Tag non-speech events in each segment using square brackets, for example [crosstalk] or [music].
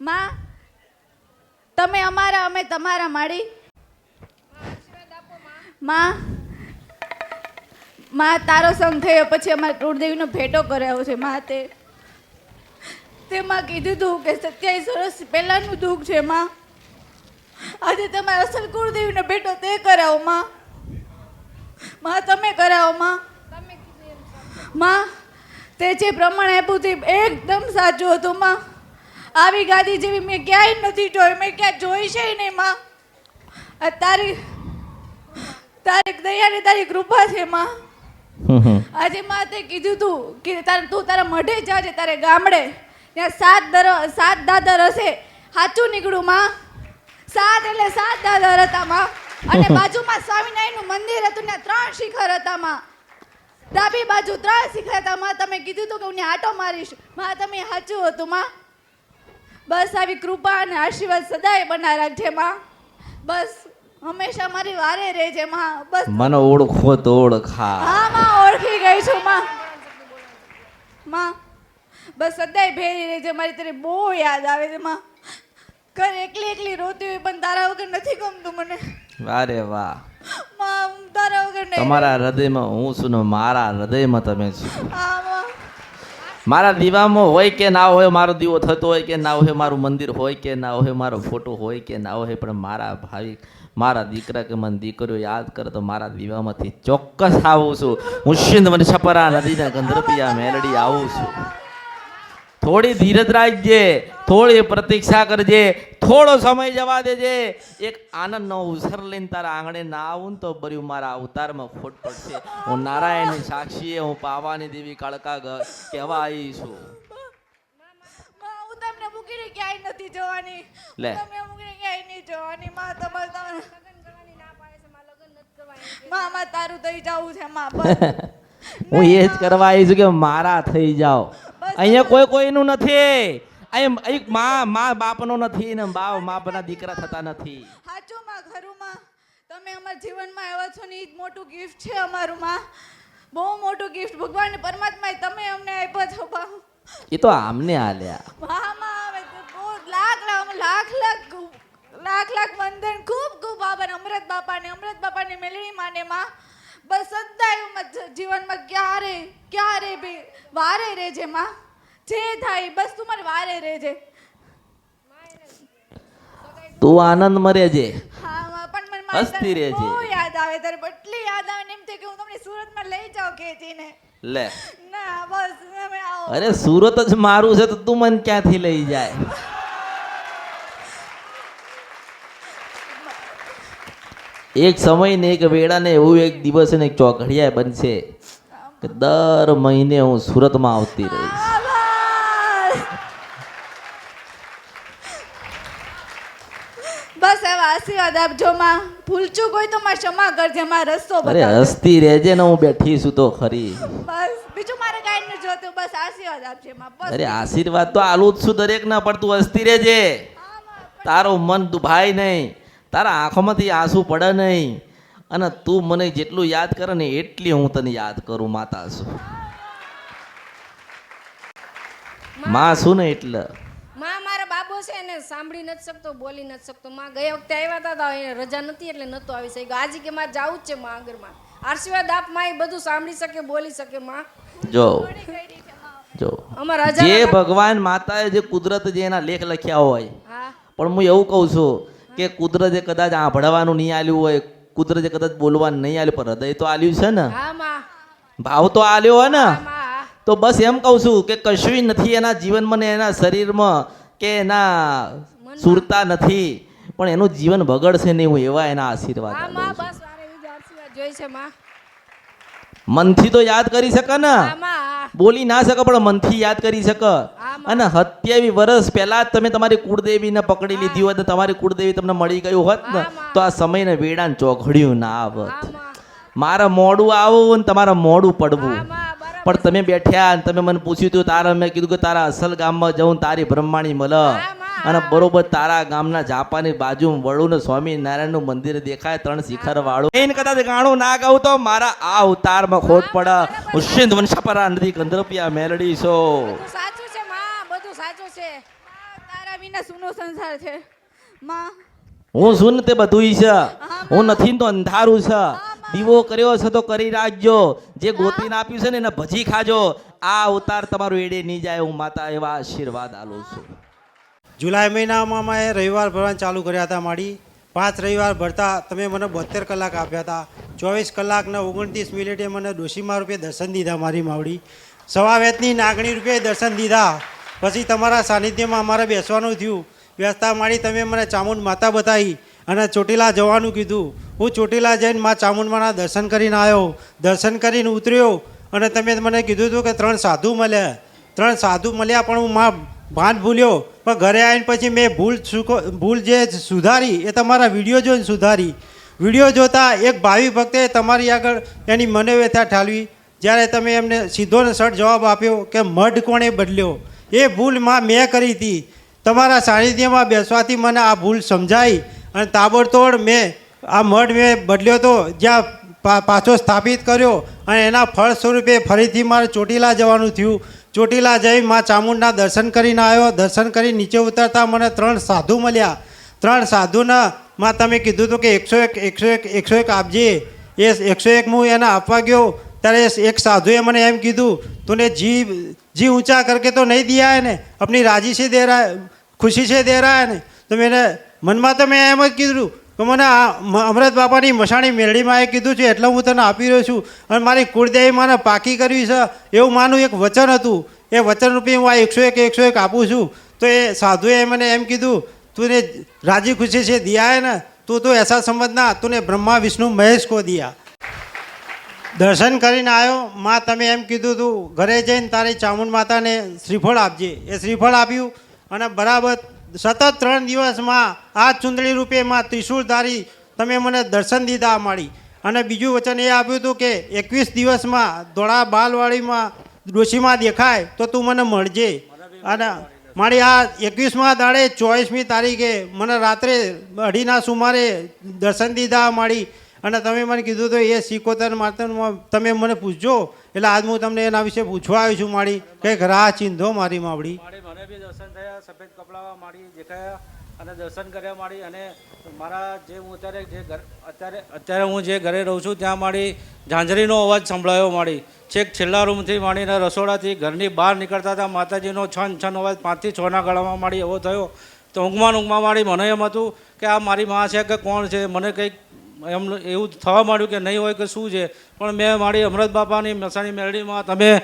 માં, તમે અમારા, અમે તમારા માડી માં માં, તારો સંગ થયો પછી અમારે કુળદેવીનો ભેટો કરાવ્યો છે, માં તે. તેમાં કીધું તું કે સત્યાવીસ વર્ષ પહેલાંનું દુઃખ છે, માં. આજે તમારે અસલ કુળદેવીનો ભેટો તે કરાવો, માં. માં, તમે કરાવો, માં. માં, તે જે પ્રમાણ આપ્યું હતું એકદમ સાચું હતું, માં. આવી ગાદી જેવી મેં ક્યાંય નથી જોઈ. મેં ક્યાંય જોઈ છે નહીં માં. તારી તારી દયા દયાની તારી કૃપા છે માં. આજે માં તે કીધું તું કે તારે તું તારા મઢે જાજે તારે ગામડે. ત્યાં સાત દર સાત દાદર હશે. સાચું નીકળું માં. સાત એટલે સાત દાદર હતા માં. અને બાજુમાં સ્વામિનારાયણનું મંદિર હતું ત્યાં ત્રણ શિખર હતા માં. ડાબી બાજુ ત્રણ શિખર હતા માં. તમે કીધું તું કે હું આટો મારીશ. માં તમે સાચું હતું માં. બસ આવી કૃપા અને આશીર્વાદ સદાય બના રાખજે માં. બસ હંમેશા મારી વારે રહેજે માં. બસ મને ઓળખો તો ઓળખા. હા માં ઓળખી ગઈ છું માં. માં બસ સદાય ભેરી રહેજે મારી તને બહુ યાદ આવે છે માં. ઘર એકલી એકલી રોતી હોય પણ તારા વગર નથી ગમતું મને. અરે વાહ. માં તારા વગર નહીં તમારા હૃદયમાં હું છું ને મારા હૃદયમાં તમે છો. હા મારા દીવામાં હોય કે ના હોય, મારો દીવો થતો હોય કે ના હોય, મારું મંદિર હોય કે ના હોય, મારો ફોટો હોય કે ના હોય, પણ મારા ભાઈ, મારા દીકરા કે મને દીકરીઓ યાદ કરે તો મારા દીવામાંથી ચોક્કસ આવું છું. હું સિંધ મને છપરા નદીના ગંધર્પિયા મેલડી આવું છું. થોડી ધીરજ રાખજે થોડી પ્રતીક્ષા કરજે થોડો સમય જવા દેજે. એક આનંદનો અવસર લઈને તારા આંગણે ના આવું ને તો બર્યું મારા અવતારમાં ફોટ પડશે. હું નારાયણની સાક્ષીએ હું પાવાની દેવી કળકા કહેવા આવી છું હું તમને મૂકીને ક્યાંય નથી જવાની. લે. હું તમને મૂકીને ક્યાંય નહીં જવાની. માં તમારે તમારે માં માં તારું થઈ જવું છે માં [laughs] હું એ જ કરવા આવી છું કે મારા થઈ જાઓ. અહીંયા કોઈ કોઈનું નથી. અહીંયા અહીં મા મા બાપનો નથી ને બાપ બાપના દીકરા થતા નથી. હાચો માં ખરું તમે અમારા જીવનમાં આવ્યા છો ને એ જ મોટું ગિફ્ટ છે અમારું માં. બહુ મોટું ગિફ્ટ ભગવાન ને પરમાત્માએ તમે અમને આપ્યા છો બા. એ તો આમને આલ્યા. વાહ આવે તો લાખ લાખ લાખ લાખ લાખ વંદન. ખૂબ ખૂબ આભાર. અમૃત બાપાને અમૃત બાપાને મેલડી માને માં. બસ સદાય જીવનમાં ક્યારે ક્યારે બી વારે રે માં. જે થાય બસ તું મારે વારે રહેજે. તું આનંદ મરે છે હા પણ મને હસતી રહેજે. બહુ યાદ આવે તારે એટલી યાદ આવે ને એમ થાય કે હું તમને સુરતમાં લઈ જાઉં ખેંચીને. લે. ના બસ તમે આવો. અરે સુરત જ મારું છે તો તું મને ક્યાંથી લઈ જાય? એક સમય ને એક વેળા ને એવું એક દિવસ ને એક ચોકડિયા બનશે કે દર મહિને હું સુરતમાં આવતી રહીશ આભાર. બસ હવે આશીર્વાદ આપજો માં. ભૂલચું કોઈ તો માં ક્ષમા કરજે માં રસ્તો અરે હસતી રહેજે ને હું બેઠી છું તો ખરી. બસ બીજું મારે કાંઈ નથી જોતું બસ આશીર્વાદ આપજે માં. બસ અરે આશીર્વાદ તો આલું જ છું દરેક ના પણ તું હસતી રહેજે. તારું મન દુભાય નહીં. તારા આંખોમાંથી આંસુ પડે નહીં. અને તું મને જેટલું યાદ કરે ને એટલી હું તને યાદ કરું માતા છું. માં છું ને એટલે. માં મારા બાબો છે એને સાંભળી નથી શકતો બોલી નથી શકતો. માં ગયા વખતે આવ્યા હતા તો એને રજા નથી એટલે નતો આવી શક્યો. આજે કે મારે જાવું જ છે માં આગળમાં આશીર્વાદ આપમાં એ બધું સાંભળી શકે બોલી શકે માં. જો જો. અમારા જે ભગવાન માતાએ જે કુદરત જે એના લેખ લખ્યા હોય હા. પણ હું એવું કહું છું કે કુદરતે કદાચ આંભળવાનું નહીં આલ્યું હોય કુદરતે કદાચ બોલવાનું નહીં આલ્યું પણ હૃદય તો આલ્યું છે ને. હા માં. ભાવ તો આલ્યો હોય ને. તો બસ એમ કહું છું કે કશું નથી એના જીવનમાં ને એના શરીરમાં કે એના સુરતા નથી. પણ એનું જીવન બગડશે નહીં હું એવા એના આશીર્વાદ મનથી તો યાદ કરી શકે ને? બોલી ના શકે પણ મનથી યાદ કરી શકે. અને સત્યાવી વર્ષ પહેલા જ તમે તમારી કુળદેવીને પકડી લીધી હોત ને તમારી કુળદેવી તમને મળી ગયું હોત ને તો આ સમયને વેડાને ચોઘડ્યું ના આવત. મારા મોડું આવું ને તમારે મોડું પડવું. પણ તમે બેઠ્યા અને તમે મને પૂછ્યું હતું તારા મેં કીધું કે તારા અસલ ગામમાં જવું તારી બ્રહ્માણી મળે. અને બરોબર તારા ગામના જાપાની બાજુ વળું ને સ્વામિનારાયણનું મંદિર દેખાય ત્રણ શિખર વાળું એને કદાચ ગાણું ના ગાવું તો મારા આ અવતારમાં ખોટ પડે. ઉશ્ચિંત વંશપરા નદી કંદરપિયા મેલડી છો. સાચું છે માં બધું સાચું છે. તારા વિના સુનો સંસાર છે. માં. હું સુન તે બધું છે. હું નથી તો અંધારું છે. દીવો કર્યો છે તો કરી રાખજો. જે ગોતીને આપ્યું છે ને એને ભજી ખાજો. આ અવતાર તમારું એડે નહીં જાય હું માતા એવા આશીર્વાદ આલું છું. જુલાઈ મહિનામાં મેં રવિવાર ભરવાનું ચાલુ કર્યા હતા મારી પાંચ રવિવાર ભરતા તમે મને બોતેર કલાક આપ્યા હતા. ચોવીસ કલાકના ઓગણત્રીસ મિનિટે મને ડોશીમાં રૂપે દર્શન દીધા મારી માવડી. સવા વેતની નાગણી રૂપે દર્શન દીધા. પછી તમારા સાનિધ્યમાં અમારે બેસવાનું થયું. વ્યસ્તા માડી તમે મને ચામુંડ માતા બતાવી અને ચોટીલા જવાનું કીધું. હું ચોટીલા જઈને મા ચામુંડમાના દર્શન કરીને આવ્યો. દર્શન કરીને ઉતર્યો અને તમે મને કીધું હતું કે ત્રણ સાધુ મળ્યા. ત્રણ સાધુ મળ્યા પણ હું મા ભાન ભૂલ્યો. પણ ઘરે આવીને પછી મેં ભૂલ ભૂલ જે સુધારી એ તમારા વીડિયો જોઈને સુધારી. વીડિયો જોતા એક ભાવિ ભક્તે તમારી આગળ એની મને વ્યથા ઠાલવી. જ્યારે તમે એમને સીધો ને સટ જવાબ આપ્યો કે મઢ કોણે બદલ્યો? એ ભૂલમાં મેં કરી હતી. તમારા સાનિધ્યમાં બેસવાથી મને આ ભૂલ સમજાઈ અને તાબડતોડ મેં આ મઢ મેં બદલ્યો હતો જ્યાં પાછો સ્થાપિત કર્યો અને એના ફળ સ્વરૂપે ફરીથી મારે ચોટીલા જવાનું થયું. ચોટીલા જઈ મા ચામુંડના દર્શન કરીને આવ્યો. દર્શન કરી નીચે ઉતરતા મને ત્રણ સાધુ મળ્યા. ત્રણ સાધુના માં તમે કીધું હતું કે એકસો એક એકસો એક એકસો એક આપજે. એ એકસો એક હું એને આપવા ગયો. ત્યારે એક સાધુએ મને એમ કીધું, તને જી જી ઊંચા કરકે તો નહીં દિયા ને? આપણી રાજી છે દે રહા ખુશી છે દે રહા ને? તો મેં મનમાં તો મેં એમ જ કીધું કે મને આ અમૃત બાપાની મસાણી મેળડીમાં એ કીધું છે, એટલે હું તને આપી રહ્યો છું. અને મારી કુળદેવી મને પાકી કરવી છે. એવું માનું એક વચન હતું. એ વચનરૂપી હું આ એકસો એક એકસો એક આપું છું. તો એ સાધુએ મને એમ કીધું તુને રાજી ખુશી છે, દિયા ને? તું તો એસા સમજના તુને બ્રહ્મા, વિષ્ણુ, મહેશ કો દિયા. દર્શન કરીને આવ્યો. માં, તમે એમ કીધું હતું, ઘરે જઈને તારી ચામુંડ માતાને શ્રીફળ આપજે. એ શ્રીફળ આપ્યું અને બરાબર સતત ત્રણ દિવસમાં આ ચુંદડી રૂપે માં ત્રિશુળધારી તમે મને દર્શન દીધા માળી. અને બીજું વચન એ આપ્યું હતું કે એકવીસ દિવસમાં ધોળા બાલવાડીમાં ડોશીમાં દેખાય તો તું મને મળજે. અને મારી આ એકવીસમાં દાડે ચોવીસમી તારીખે મને રાત્રે અઢીના સુમારે દર્શન દીધા માળી. અને તમે મને કીધું તો એ સિકોતર માતરમાં તમે મને પૂછજો. એટલે આજ હું તમને એના વિશે પૂછવા આવ્યો છું મારી કંઈક રાહ ચિંધો મારી માવડી. મને બી દર્શન થયા, સફેદ કપડામાં મારી દેખાયા અને દર્શન કર્યા મારી અને મારા જે હું અત્યારે જે ઘર, અત્યારે અત્યારે હું જે ઘરે રહું છું, ત્યાં મારી ઝાંઝરીનો અવાજ સંભળાયો મારી. છેક છેલ્લા રૂમથી માંડીને રસોડાથી ઘરની બહાર નીકળતા હતા, માતાજીનો છન છન અવાજ પાંચથી છના ગળામાં મારી એવો થયો. તો ઊંઘમાં ઊંઘમાં મારી મને એમ હતું કે આ મારી માં છે કે કોણ છે? મને કંઈક એમ એવું થવા માંડ્યું કે નહીં હોય કે શું છે. પણ મેં મારી અમૃત બાપાની મસાણી મેળડીમાં તમે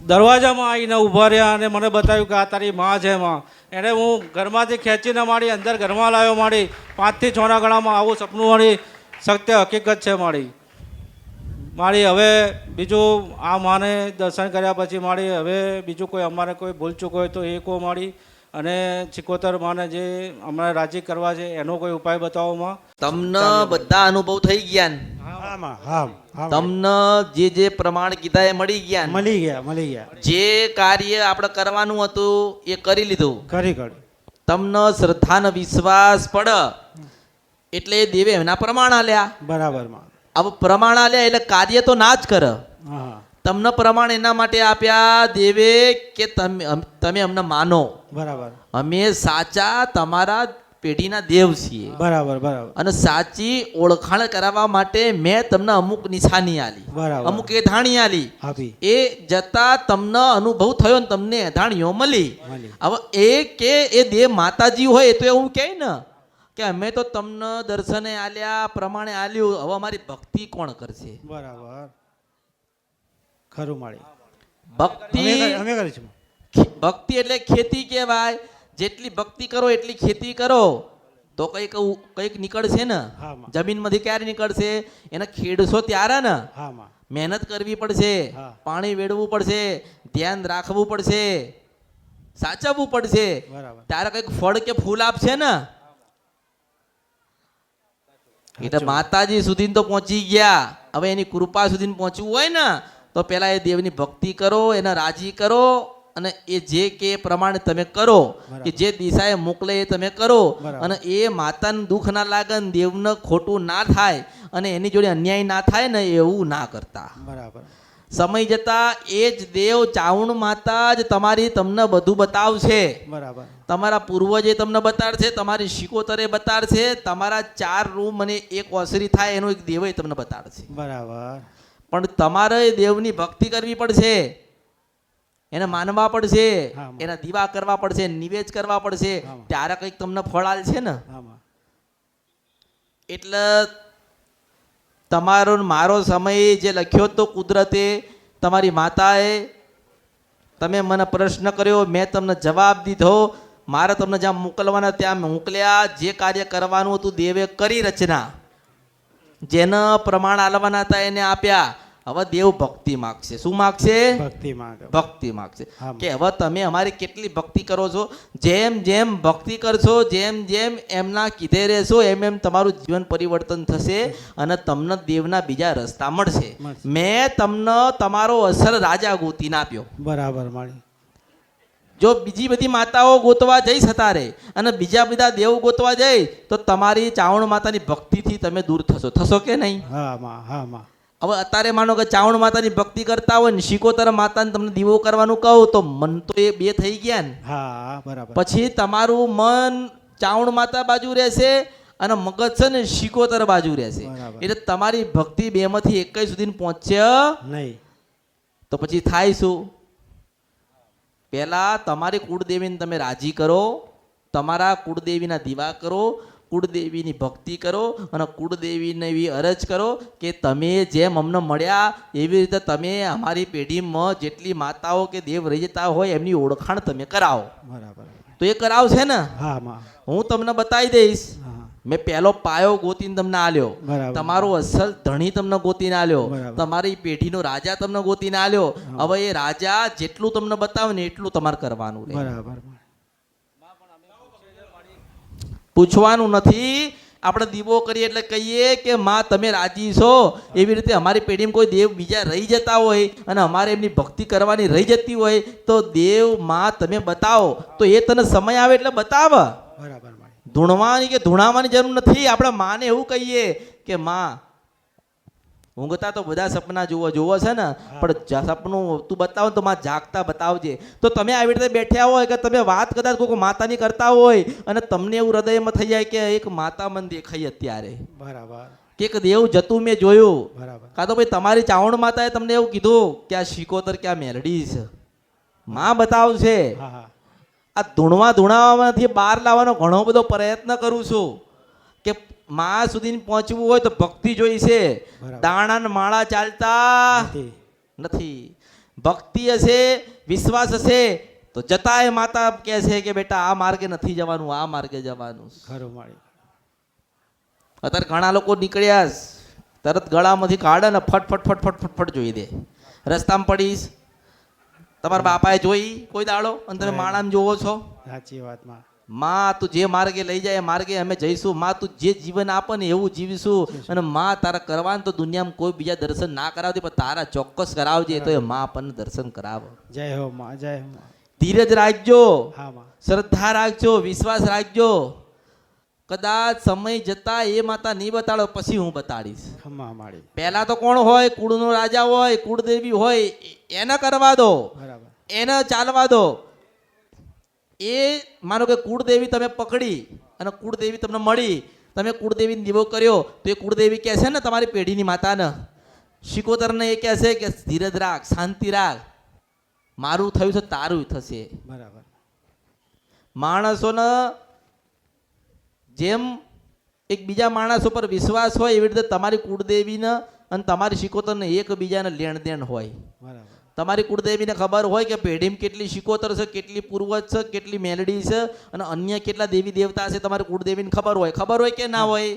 દરવાજામાં આવીને ઊભા રહ્યા અને મને બતાવ્યું કે આ તારી માં છે માં. એણે હું ઘરમાંથી ખેંચીને મારી અંદર ઘરમાં લાવ્યો મારી. પાંચથી છના ગણામાં આવું સપનું મારી સત્ય હકીકત છે મારી. મારી હવે બીજું આ માને દર્શન કર્યા પછી મારી હવે બીજું કોઈ અમારે કોઈ ભૂલ ચૂક હોય તો એ કહો મારી. અને ચિકોતર માને જે અમારે રાજી કરવા છે એનો કોઈ ઉપાય બતાવો માં. તમને બધા અનુભવ થઈ ગયા હા હા હા તમને જે જે પ્રમાણ કીધા એ મળી ગયા મળી ગયા મળી ગયા. જે કાર્ય આપણે કરવાનું હતું એ કરી લીધું? કરી કરી તમને શ્રદ્ધાનો વિશ્વાસ પડ? એટલે એ દેવે એના પ્રમાણ આલ્યા? બરાબરમાં હવે પ્રમાણ આલ્યા એટલે કાર્ય તો ના જ કર. તમને પ્રમાણ એના માટે આપ્યા દેવે કે તમે તમે અમને માનો. બરાબર. અમે સાચા તમારા પેઢીના દેવ છીએ. બરાબર બરાબર. અને સાચી ઓળખાણ કરાવવા માટે મેં તમને અમુક નિશાની આલી બરાબર. અમુક એ ધાણી આલી આપી. એ જતા તમને અનુભવ થયો ને તમને ધાણીઓ મળી. હવે એ કે એ દેવ માતાજી હોય એ તો એવું કહે ને કે અમે તો તમને દર્શને આલ્યા પ્રમાણે આલ્યું. હવે અમારી ભક્તિ કોણ કરશે? બરાબર. ખરું મળે. ભક્તિ ભક્તિ એટલે ખેતી કહેવાય. જેટલી ભક્તિ કરો એટલી ખેતી કરો. તો કંઈક કંઈક નીકળશે ને. જમીનમાંથી ક્યારે નીકળશે? એને ખેડશો ત્યારે ને? મહેનત કરવી પડશે પાણી વેડવું પડશે ધ્યાન રાખવું પડશે સાચવવું પડશે. ત્યારે કંઈક ફળ કે ફૂલ આપશે ને? એટલે માતાજી સુધી તો પહોંચી ગયા. હવે એની કૃપા સુધી પહોંચવું હોય ને તો પેલા એ દેવની ભક્તિ કરો એને રાજી કરો. અને એ જે કે પ્રમાણે તમે કરો કે જે દિશાએ મોકલે એ તમે કરો અને એ માતાને દુઃખ ના લાગે ને દેવને ખોટું ના થાય અને એની જોડે અન્યાય ના થાય ને એવું ના કરતા. બરાબર. સમય જતા એ જ દેવ ચાવણ માતા જ તમારી તમને બધું બતાવશે. બરાબર. તમારા પૂર્વજે તમને બતાડશે તમારી શિકોતરે બતાડશે તમારા ચાર રૂમ અને એક ઓસરી થાય એનો એક દેવ તમને બતાડશે. બરાબર. પણ તમારે દેવની ભક્તિ કરવી પડશે. એને માનવા પડશે એના દીવા કરવા પડશે નિવેદ કરવા પડશે. ત્યારે કંઈક તમને ફળ છે ને? એટલે તમારો મારો સમય જે લખ્યો તો કુદરતે તમારી માતાએ તમે મને પ્રશ્ન કર્યો મેં તમને જવાબ દીધો મારે તમને જ્યાં મોકલવાના ત્યાં મોકલ્યા જે કાર્ય કરવાનું હતું દેવે કરી રચના. જેના પ્રમાણ આલવાના હતા એને આપ્યા. હવે દેવ ભક્તિ માગશે. શું માગશે? ભક્તિ માગે. ભક્તિ માગશે. કે હવે તમે અમારી કેટલી ભક્તિ કરો છો? જેમ જેમ ભક્તિ કરશો જેમ જેમ એમના કીધે રહેશો એમ એમ તમારું જીવન પરિવર્તન થશે અને તમને દેવના બીજા રસ્તા મળશે. મેં તમને તમારો અસર રાજા ગોતીને આપ્યો. બરાબર માળી. જો બીજી બધી માતાઓ ગોતવા જઈશ હતારે અને બીજા બધા દેવ ગોતવા જાય તો તમારી ચાવણ માતાની ભક્તિથી તમે દૂર થશો. થશો કે નહીં? હા માં હા માં. હવે અત્યારે માનો કે ચાવણ માતાની ભક્તિ કરતા હોય ને શિકોતર માતાને તમને દીવો કરવાનું કહું તો મન તો એ બે થઈ ગયા ને. હા બરાબર. પછી તમારું મન ચાવણ માતા બાજુ રહેશે અને મગજ છે ને શિકોતર બાજુ રહેશે. એટલે તમારી ભક્તિ બેમાંથી એક સુધી પહોંચશે નહીં. તો પછી થાય શું? પહેલા તમારી કુળદેવીને તમે રાજી કરો તમારા કુળદેવીના દીવા કરો કુળદેવીની ભક્તિ કરો અને કુળદેવીને એવી અરજ કરો કે તમે જેમ અમને મળ્યા એવી રીતે તમે અમારી પેઢીમાં જેટલી માતાઓ કે દેવ રહી જતા હોય એમની ઓળખાણ તમે કરાવો. બરાબર. તો એ કરાવશે ને? હા હું તમને બતાવી દઈશ. મેં પહેલો પાયો ગોતીને તમને આલ્યો. તમારો અસલ ધણી તમને ગોતીને આલ્યો. તમારી પેઢીનો રાજા તમને ગોતીને આલ્યો. હવે એ રાજા જેટલું તમને બતાવે ને એટલું તમારે કરવાનું બરાબર પૂછવાનું નથી. આપણે દીવો કરીએ એટલે કહીએ કે માં તમે રાજી છો? એવી રીતે અમારી પેઢીમાં કોઈ દેવ બીજા રહી જતા હોય અને અમારે એમની ભક્તિ કરવાની રહી જતી હોય તો દેવમાં તમે બતાવો. તો એ તને સમય આવે એટલે બતાવ. બરાબર ધૂણવાની કે ધૂણાવવાની જરૂર નથી. આપણે માને એવું કહીએ કે માં ઊંઘતા તો બધા સપના જુઓ જુઓ છે ને? પણ સપનું તું બતાવો તો માં જાગતા બતાવજે. તો તમે આવી રીતે બેઠ્યા હોય કે તમે વાત કદાચ કોઈ માતાની કરતા હોય અને તમને એવું હૃદયમાં થઈ જાય કે એક માતા મન દેખાઈ અત્યારે. બરાબર. કે એક દેવ જતું મેં જોયું. બરાબર. કાં તો ભાઈ તમારી ચાવણ માતાએ તમને એવું કીધું કે આ શિકોતર કે આ મેલડી છે? માં બતાવશે આ ધૂણવા ધૂણાવામાંથી બહાર લાવવાનો ઘણો બધો પ્રયત્ન કરું છું. કે માં સુધી પહોંચવું હોય તો ભક્તિ જોઈશે. છે દાણા માળા ચાલતા નથી. ભક્તિ હશે વિશ્વાસ હશે તો એ માતા કહે છે કે બેટા આ માર્ગે નથી જવાનું આ માર્ગે જવાનું. ખરું માળી અત્યારે ઘણા લોકો નીકળ્યા તરત ગળામાંથી કાઢે ને ફટ ફટ ફટ ફટ ફટ ફટ જોઈ દે. રસ્તામાં પડીશ. તમારા બાપાએ જોઈ કોઈ દાડો? અને તમે માણામાં જોવો છો? સાચી વાતમાં. માં તું જે માર્ગે લઈ જાય એ માર્ગે અમે જઈશું. માં તું જે જીવન આપે ને એવું જીવીશું. અને માં તારા કરવાનું તો દુનિયામાં કોઈ બીજા દર્શન ના કરાવતી પણ તારા ચોક્કસ કરાવજે તો એ માં આપણને દર્શન કરાવો. જય હો માં જય હો ધીરજ રાખજો. શ્રદ્ધા રાખજો વિશ્વાસ રાખજો. કદાચ સમય જતા એ માતા નહીં બતાડો પછી હું બતાડીશ. પહેલા તો કોણ હોય? કુળનો રાજા હોય કુળદેવી હોય એને કરવા દો. એને ચાલવા દો. એ માનો કે કુળદેવી તમે પકડી અને કુળદેવી તમને મળી તમે કુળદેવીને દીવો કર્યો તો એ કુળદેવી કહે છે ને તમારી પેઢીની માતાને શિકોતરને એ કહે છે કે ધીરજ રાખ શાંતિ રાખ મારું થયું છે તારું થશે. બરાબર. માણસોને જેમ એક બીજા માણસ ઉપર વિશ્વાસ હોય એવી રીતે તમારી કુળદેવીને અને તમારી શિકોતરને એકબીજાને લેણ દેણ હોય. બરાબર. તમારી કુળદેવીને ખબર હોય કે પેઢીમાં કેટલી શિકોતર છે કેટલી પૂર્વજ છે કેટલી મેલડી છે અને અન્ય કેટલા દેવી દેવતા છે તમારી કુળદેવીને ખબર હોય. ખબર હોય કે ના હોય?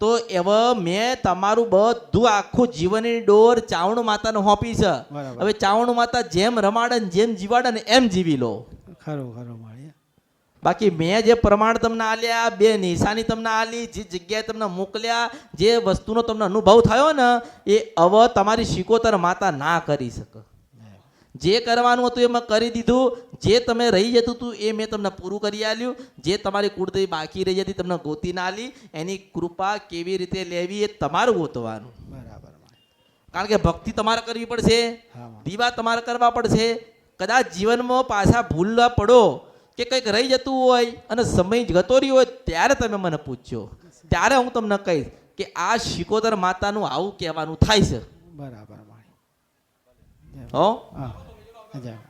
તો એવા મેં તમારું બધું આખું જીવનની ડોર ચાવણ માતાને હોપી છે. હવે ચાવણ માતા જેમ રમાડે ને જેમ જીવાડે ને એમ જીવી લો. ખરું ખરું બાકી મેં જે પ્રમાણ તમને આલ્યા બે નિશાની તમને આલી જે જગ્યાએ તમને મોકલ્યા જે વસ્તુનો તમને અનુભવ થયો ને એ હવે તમારી શિકોતર માતા ના કરી શકે. જે કરવાનું હતું એ મેં કરી દીધું. જે તમે રહી જતું હતું એ મેં તમને પૂરું કરી આલ્યું જે તમારી કુળદેવી બાકી રહી જતી તમને ગોતી ના આલી એની કૃપા કેવી રીતે લેવી એ તમારું ગોતવાનું. બરાબર કારણ કે ભક્તિ તમારે કરવી પડશે. દીવા તમારે કરવા પડશે. કદાચ જીવનમાં પાછા ભૂલવા પડો કે કંઈક રહી જતું હોય અને સમય જતો રહ્યો હોય ત્યારે તમે મને પૂછજો. ત્યારે હું તમને કહીશ કે આ શિકોદર માતાનું આવું કહેવાનું થાય છે. બરાબર હો? હા. যায়